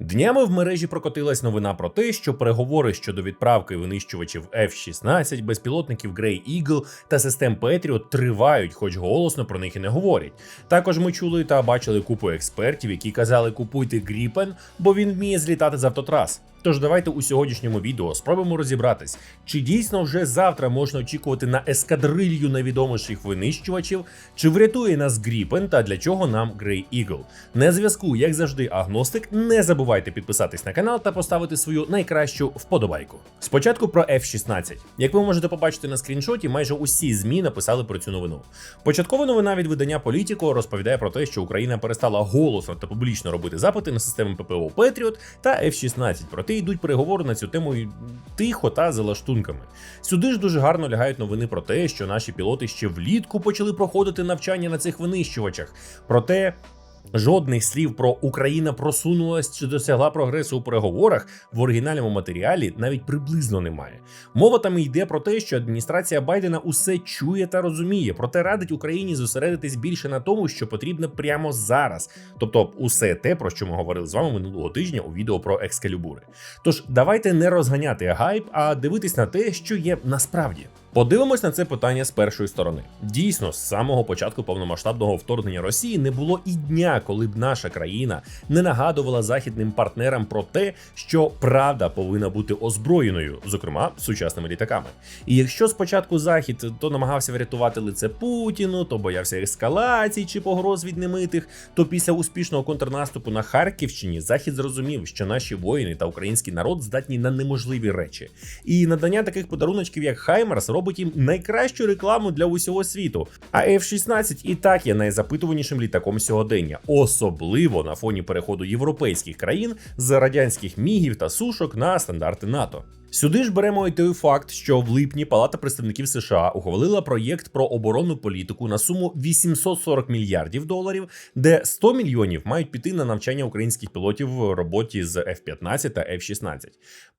Днями в мережі прокотилась новина про те, що переговори щодо відправки винищувачів F-16, безпілотників Grey Eagle та систем Patriot тривають, хоч голосно про них і не говорять. Також ми чули та бачили купу експертів, які казали купуйте Gripen, бо він вміє злітати з автотрас. Тож давайте у сьогоднішньому відео спробуємо розібратись, чи дійсно вже завтра можна очікувати на ескадрилью найвідоміших винищувачів, чи врятує нас Gripen та для чого нам Grey Eagle. На зв'язку, як завжди, агностик. Не забувайте підписатись на канал та поставити свою найкращу вподобайку. Спочатку про F-16. Як ви можете побачити на скріншоті, майже усі змі написали про цю новину. Початкова новина від видання Політіко розповідає про те, що Україна перестала голосно та публічно робити запити на системи ППО Patriot та F-16. Проте йдуть переговори на цю тему тихо та за лаштунками. Сюди ж дуже гарно лягають новини про те, що наші пілоти ще влітку почали проходити навчання на цих винищувачах. Проте Жодних слів про Україна просунулась чи досягла прогресу у переговорах в оригінальному матеріалі навіть приблизно немає. Мова там йде про те, що адміністрація Байдена усе чує та розуміє, проте радить Україні зосередитись більше на тому, що потрібно прямо зараз. Тобто, усе те, про що ми говорили з вами минулого тижня у відео про екскалібури. Тож давайте не розганяти гайп, а дивитись на те, що є насправді. Подивимось на це питання з першої сторони. Дійсно, з самого початку повномасштабного вторгнення Росії не було і дня, коли б наша країна не нагадувала західним партнерам про те, що правда повинна бути озброєною, зокрема сучасними літаками. І якщо спочатку захід то намагався врятувати лице Путіну, то боявся ескалацій чи погроз від немитих, то після успішного контрнаступу на Харківщині захід зрозумів, що наші воїни та український народ здатні на неможливі речі. І надання таких подаруночків, як Хаймерс, робить їм найкращу рекламу для усього світу. А F-16 і так є найзапитуванішим літаком сьогодення, особливо на фоні переходу європейських країн з радянських мігів та сушок на стандарти НАТО. Сюди ж беремо і той факт, що в липні Палата представників США ухвалила проєкт про оборонну політику на суму 840 мільярдів доларів, де 100 мільйонів мають піти на навчання українських пілотів в роботі з F-15 та F-16.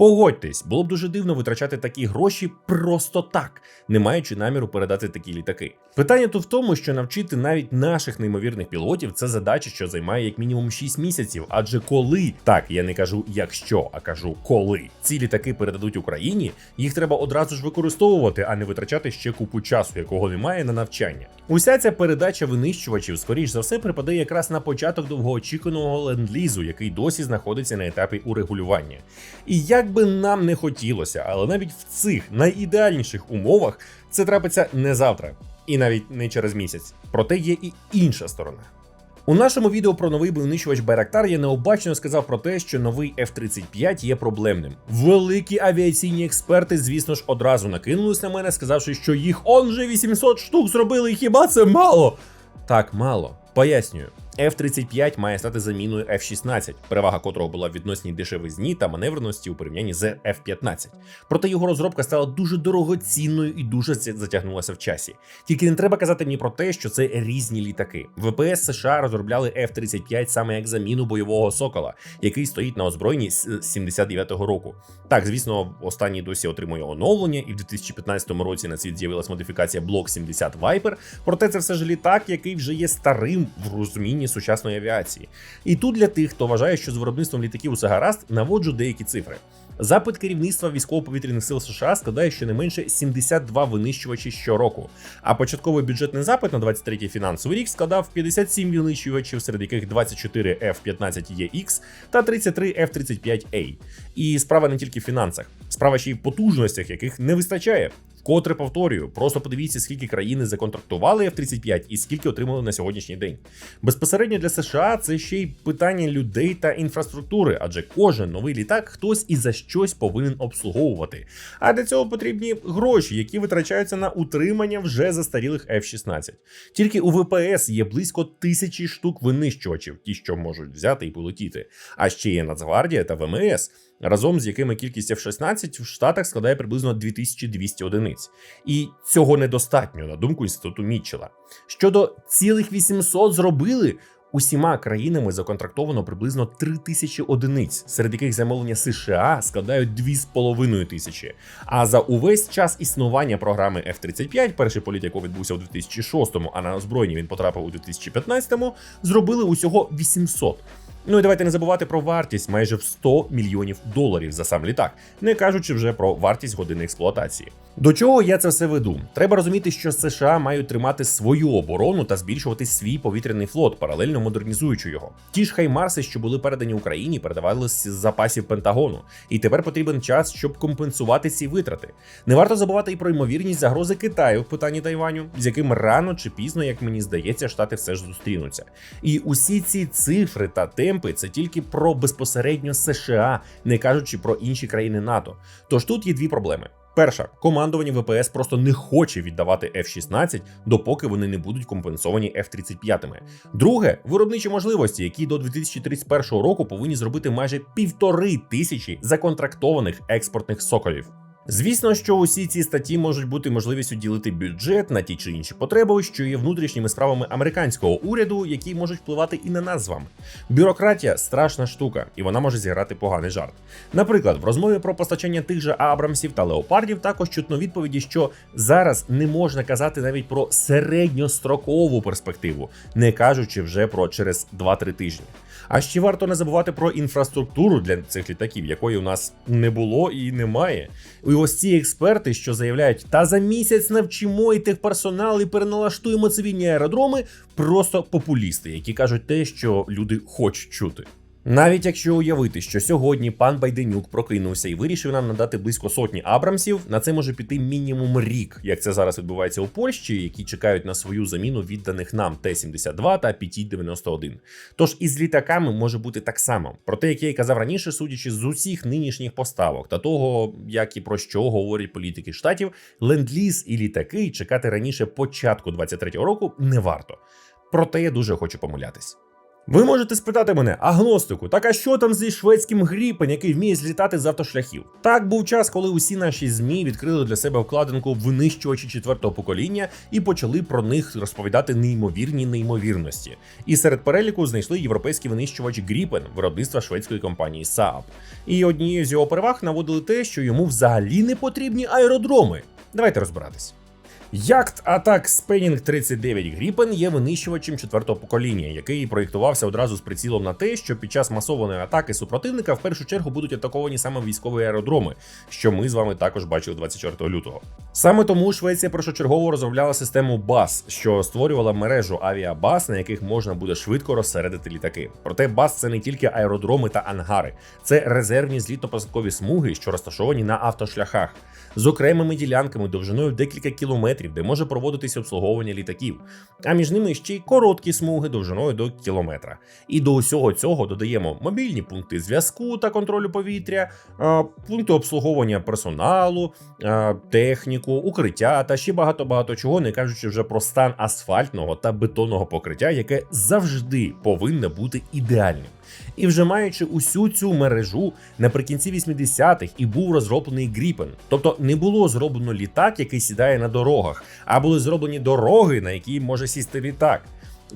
Погодьтесь, було б дуже дивно витрачати такі гроші просто так, не маючи наміру передати такі літаки. Питання тут в тому, що навчити навіть наших неймовірних пілотів це задача, що займає як мінімум 6 місяців. Адже коли так я не кажу якщо, а кажу коли ці літаки передадуть Україні, їх треба одразу ж використовувати, а не витрачати ще купу часу, якого немає на навчання. Уся ця передача винищувачів, скоріш за все, припаде якраз на початок довгоочікуваного ленд-лізу, який досі знаходиться на етапі урегулювання. І як би нам не хотілося, але навіть в цих найідеальніших умовах це трапиться не завтра, і навіть не через місяць. Проте є і інша сторона. У нашому відео про новий винищувач Байрактар я необачно сказав про те, що новий F-35 є проблемним. Великі авіаційні експерти, звісно ж, одразу накинулись на мене, сказавши, що їх он же 800 штук зробили, і хіба це мало? Так, мало. Пояснюю. F-35 має стати заміною F-16, перевага котрого була в відносній дешевизні та маневреності у порівнянні з F-15. Проте його розробка стала дуже дорогоцінною і дуже затягнулася в часі. Тільки не треба казати мені про те, що це різні літаки. ВПС США розробляли F-35 саме як заміну бойового сокола, який стоїть на озброєнні з 79-го року. Так, звісно, останній досі отримує оновлення, і в 2015 році на світ з'явилась модифікація Block 70 Viper, Проте це все ж літак, який вже є старим в розумінні сучасної авіації. І тут для тих, хто вважає, що з виробництвом літаків усе гаразд, наводжу деякі цифри. Запит керівництва військово-повітряних сил США складає щонайменше 72 винищувачі щороку. А початковий бюджетний запит на 23-й фінансовий рік складав 57 винищувачів, серед яких 24 F-15EX та 33 F-35A. І справа не тільки в фінансах, справа ще й в потужностях, яких не вистачає. Вкотре повторюю, просто подивіться, скільки країни законтрактували F-35 і скільки отримали на сьогоднішній день. Безпосередньо для США це ще й питання людей та інфраструктури, адже кожен новий літак хтось і за щось повинен обслуговувати. А для цього потрібні гроші, які витрачаються на утримання вже застарілих F-16. Тільки у ВПС є близько тисячі штук винищувачів, ті, що можуть взяти і полетіти. А ще є Нацгвардія та ВМС разом з якими кількість F-16 в Штатах складає приблизно 2200 одиниць. І цього недостатньо, на думку інституту Мітчела. Щодо цілих 800 зробили. Усіма країнами законтрактовано приблизно 3 тисячі одиниць, серед яких замовлення США складають 2,5 тисячі. А за увесь час існування програми F-35, перший політ якого відбувся у 2006-му, а на озброєнні він потрапив у 2015-му, зробили усього 800. Ну і давайте не забувати про вартість майже в 100 мільйонів доларів за сам літак, не кажучи вже про вартість години експлуатації. До чого я це все веду? Треба розуміти, що США мають тримати свою оборону та збільшувати свій повітряний флот, паралельно модернізуючи його. Ті ж хаймарси, що були передані Україні, передавалися з запасів Пентагону, і тепер потрібен час, щоб компенсувати ці витрати. Не варто забувати і про ймовірність загрози Китаю в питанні Тайваню, з яким рано чи пізно, як мені здається, штати все ж зустрінуться. І усі ці цифри та темпи це тільки про безпосередньо США, не кажучи про інші країни НАТО. Тож тут є дві проблеми. Перша, командування ВПС просто не хоче віддавати F-16, допоки вони не будуть компенсовані F-35. Друге, виробничі можливості, які до 2031 року повинні зробити майже півтори тисячі законтрактованих експортних соколів. Звісно, що усі ці статті можуть бути можливістю ділити бюджет на ті чи інші потреби, що є внутрішніми справами американського уряду, які можуть впливати і на нас з вами. Бюрократія страшна штука, і вона може зіграти поганий жарт. Наприклад, в розмові про постачання тих же Абрамсів та леопардів також чутно відповіді, що зараз не можна казати навіть про середньострокову перспективу, не кажучи вже про через 2-3 тижні. А ще варто не забувати про інфраструктуру для цих літаків, якої у нас не було і немає. І ось ці експерти, що заявляють, та за місяць навчимо і техперсонал і переналаштуємо цивільні аеродроми, просто популісти, які кажуть те, що люди хочуть чути. Навіть якщо уявити, що сьогодні пан Байденюк прокинувся і вирішив нам надати близько сотні Абрамсів, на це може піти мінімум рік, як це зараз відбувається у Польщі, які чекають на свою заміну відданих нам Т-72 та PT-91. Тож із літаками може бути так само. Проте, як я й казав раніше, судячи з усіх нинішніх поставок та того, як і про що говорять політики штатів, ленд-ліз і літаки чекати раніше початку 23-го року не варто. Проте я дуже хочу помилятись. Ви можете спитати мене, агностику, так а що там зі шведським гріпен, який вміє злітати з автошляхів? Так був час, коли усі наші змі відкрили для себе вкладинку винищувачі четвертого покоління і почали про них розповідати неймовірні неймовірності. І серед переліку знайшли європейський винищувач Гріпен виробництва шведської компанії Saab. І однією з його переваг наводили те, що йому взагалі не потрібні аеродроми. Давайте розбиратись. Яхт Атак Спенінг 39 Gripen є винищувачем четвертого покоління, який проєктувався одразу з прицілом на те, що під час масованої атаки супротивника в першу чергу будуть атаковані саме військові аеродроми, що ми з вами також бачили 24 лютого. Саме тому Швеція першочергово розробляла систему BAS, що створювала мережу авіабаз, на яких можна буде швидко розсередити літаки. Проте BAS – це не тільки аеродроми та ангари, це резервні злітно-посадкові смуги, що розташовані на автошляхах, з окремими ділянками довжиною декілька кілометрів, де може проводитись обслуговування літаків. А між ними ще й короткі смуги довжиною до кілометра. І до усього цього додаємо мобільні пункти зв'язку та контролю повітря, пункти обслуговування персоналу, техніку, укриття та ще багато багато чого, не кажучи вже про стан асфальтного та бетонного покриття, яке завжди повинне бути ідеальним. І вже маючи усю цю мережу наприкінці 80-х і був розроблений Гріпен. Тобто не було зроблено літак, який сідає на дорогах, а були зроблені дороги, на які може сісти літак.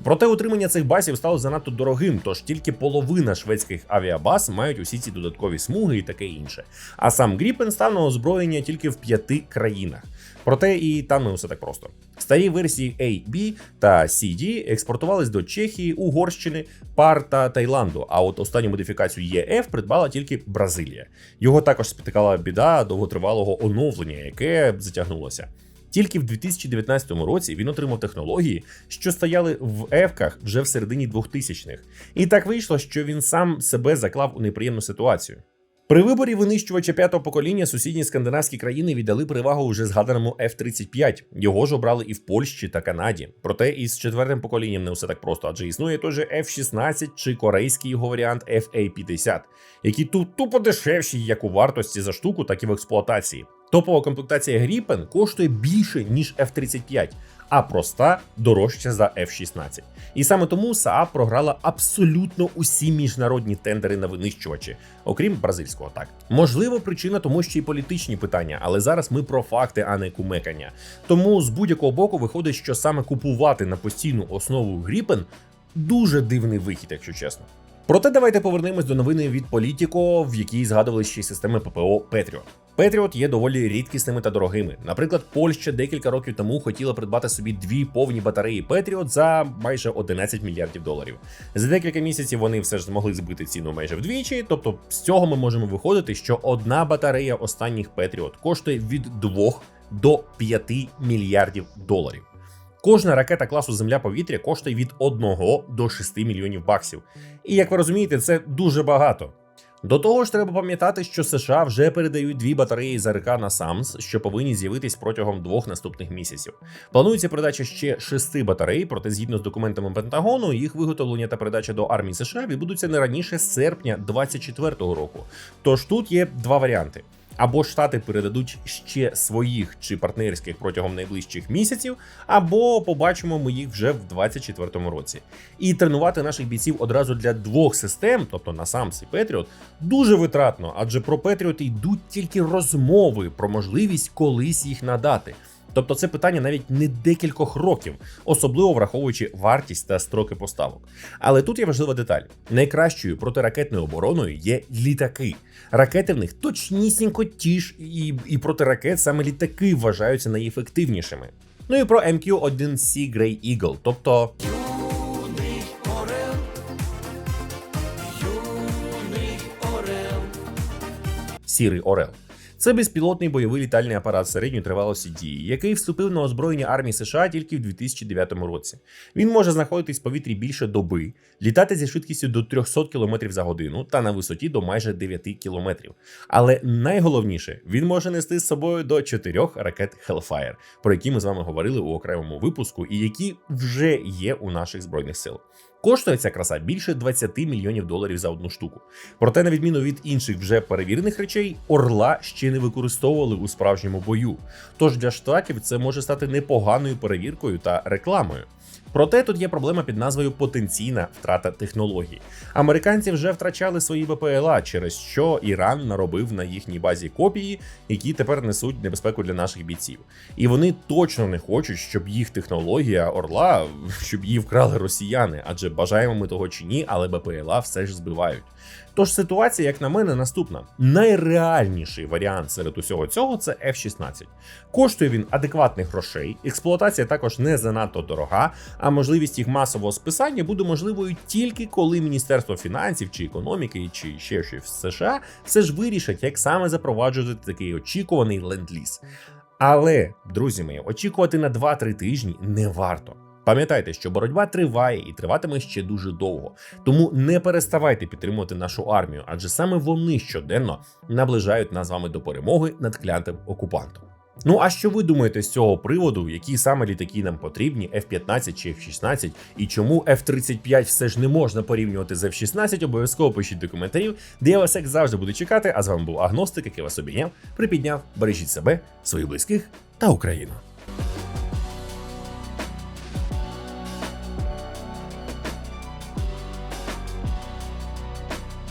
Проте утримання цих базів стало занадто дорогим, тож тільки половина шведських авіабаз мають усі ці додаткові смуги і таке інше. А сам Гріпен став на озброєння тільки в п'яти країнах. Проте і там не все так просто. Старі версії A, B та CD експортувались до Чехії, Угорщини, Пар та Таїланду. А от останню модифікацію EF придбала тільки Бразилія. Його також спіткала біда довготривалого оновлення, яке затягнулося. Тільки в 2019 році він отримав технології, що стояли в ефках вже в середині 2000-х. І так вийшло, що він сам себе заклав у неприємну ситуацію. При виборі винищувача п'ятого покоління сусідні скандинавські країни віддали перевагу вже згаданому F-35. Його ж обрали і в Польщі та Канаді. Проте із четвертим поколінням не все так просто, адже існує той же F-16 чи корейський його варіант FA-50, які тут тупо дешевші як у вартості за штуку, так і в експлуатації. Топова комплектація Gripen коштує більше ніж F-35, а проста дорожча за F-16. І саме тому Saab програла абсолютно усі міжнародні тендери на винищувачі, окрім бразильського так. Можливо, причина тому, що і політичні питання, але зараз ми про факти, а не кумекання. Тому з будь-якого боку виходить, що саме купувати на постійну основу Gripen дуже дивний вихід, якщо чесно. Проте давайте повернемось до новини від Політіко, в якій згадували ще й системи ППО Петріот. Петріот є доволі рідкісними та дорогими. Наприклад, Польща декілька років тому хотіла придбати собі дві повні батареї Петріот за майже 11 мільярдів доларів. За декілька місяців вони все ж змогли збити ціну майже вдвічі. Тобто, з цього ми можемо виходити, що одна батарея останніх Петріот коштує від 2 до 5 мільярдів доларів. Кожна ракета класу Земля-повітря коштує від 1 до 6 мільйонів баксів. І як ви розумієте, це дуже багато. До того ж, треба пам'ятати, що США вже передають дві батареї з РК на САМС, що повинні з'явитись протягом двох наступних місяців. Планується передача ще шести батарей, проте згідно з документами Пентагону, їх виготовлення та передача до армії США відбудуться не раніше серпня 2024 року. Тож тут є два варіанти. Або штати передадуть ще своїх чи партнерських протягом найближчих місяців, або побачимо ми їх вже в 2024 році. І тренувати наших бійців одразу для двох систем, тобто на Самс і Петріот, дуже витратно, адже про Петріот йдуть тільки розмови про можливість колись їх надати. Тобто це питання навіть не декількох років, особливо враховуючи вартість та строки поставок. Але тут є важлива деталь: найкращою протиракетною обороною є літаки. Ракети в них точнісінько ті ж, і, і проти ракет саме літаки вважаються найефективнішими. Ну і про MQ-1C Grey Eagle, тобто Сірий Орел. Це безпілотний бойовий літальний апарат середньої тривалості дії, який вступив на озброєння армії США тільки в 2009 році. Він може знаходитись в повітрі більше доби, літати зі швидкістю до 300 км за годину та на висоті до майже 9 км. Але найголовніше, він може нести з собою до 4 ракет Hellfire, про які ми з вами говорили у окремому випуску, і які вже є у наших збройних сил. Коштує ця краса більше 20 мільйонів доларів за одну штуку. Проте, на відміну від інших вже перевірених речей, орла ще не використовували у справжньому бою. Тож для штатів це може стати непоганою перевіркою та рекламою. Проте тут є проблема під назвою потенційна втрата технологій. Американці вже втрачали свої БПЛА, через що Іран наробив на їхній базі копії, які тепер несуть небезпеку для наших бійців. І вони точно не хочуть, щоб їх технологія орла, щоб її вкрали росіяни, адже бажаємо ми того чи ні, але БПЛА все ж збивають. Тож ситуація, як на мене, наступна: найреальніший варіант серед усього цього це F-16. Коштує він адекватних грошей, експлуатація також не занадто дорога, а можливість їх масового списання буде можливою тільки коли Міністерство фінансів чи економіки, чи ще щось в США все ж вирішать, як саме запроваджувати такий очікуваний ленд-ліз. Але, друзі мої, очікувати на 2-3 тижні не варто. Пам'ятайте, що боротьба триває і триватиме ще дуже довго. Тому не переставайте підтримувати нашу армію, адже саме вони щоденно наближають нас з вами до перемоги над клятим окупантом. Ну а що ви думаєте з цього приводу, які саме літаки нам потрібні, F-15 чи F-16, і чому F-35 все ж не можна порівнювати з F-16, обов'язково пишіть до коментарів, де я вас як завжди буду чекати. А з вами був Агностик, який вас обійняв, припідняв, бережіть себе, своїх близьких та Україну.